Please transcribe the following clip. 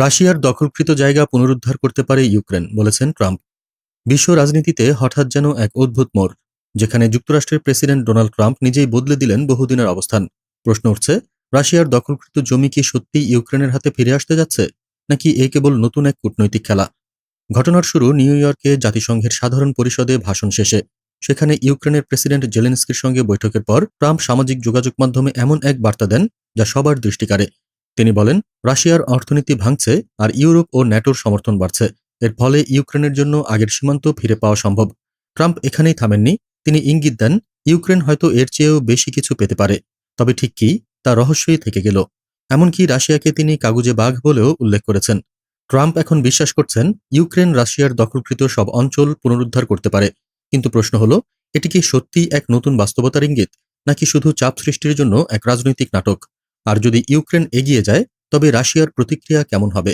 রাশিয়ার দখলকৃত জায়গা পুনরুদ্ধার করতে পারে ইউক্রেন, বলেছেন ট্রাম্প। বিশ্ব রাজনীতিতে হঠাৎ যেন এক অদ্ভুত মোড়, যেখানে যুক্তরাষ্ট্রের প্রেসিডেন্ট ডোনাল্ড ট্রাম্প নিজেই বদলে দিলেন বহুদিনের অবস্থান। প্রশ্ন উঠছে, রাশিয়ার দখলকৃত জমি কি সত্যি ইউক্রেনের হাতে ফিরে আসতে যাচ্ছে, নাকি এ কেবল নতুন এক কূটনৈতিক খেলা? ঘটনার শুরু নিউ ইয়র্কে জাতিসংঘের সাধারণ পরিষদে ভাষণ শেষে। সেখানে ইউক্রেনের প্রেসিডেন্ট জেলেন্সকির সঙ্গে বৈঠকের পর ট্রাম্প সামাজিক যোগাযোগ মাধ্যমে এমন এক বার্তা দেন, যা সবার দৃষ্টি কাড়ে। তিনি বলেন, রাশিয়ার অর্থনীতি ভাঙছে আর ইউরোপ ও ন্যাটোর সমর্থন বাড়ছে। এর ফলে ইউক্রেনের জন্য আগের সীমান্ত ফিরে পাওয়া সম্ভব। ট্রাম্প এখানেই থামেননি। তিনি ইঙ্গিত দেন, ইউক্রেন হয়তো এর চেয়েও বেশি কিছু পেতে পারে। তবে ঠিক কি, তা রহস্যই থেকে গেল। এমনকি রাশিয়াকে তিনি কাগুজে বাঘ বলেও উল্লেখ করেছেন। ট্রাম্প এখন বিশ্বাস করছেন, ইউক্রেন রাশিয়ার দখলকৃত সব অঞ্চল পুনরুদ্ধার করতে পারে। কিন্তু প্রশ্ন হল, এটি কি সত্যি এক নতুন বাস্তবতার ইঙ্গিত, নাকি শুধু চাপ সৃষ্টির জন্য এক রাজনৈতিক নাটক? আর যদি ইউক্রেন এগিয়ে যায় তবে রাশিয়ার প্রতিক্রিয়া কেমন হবে?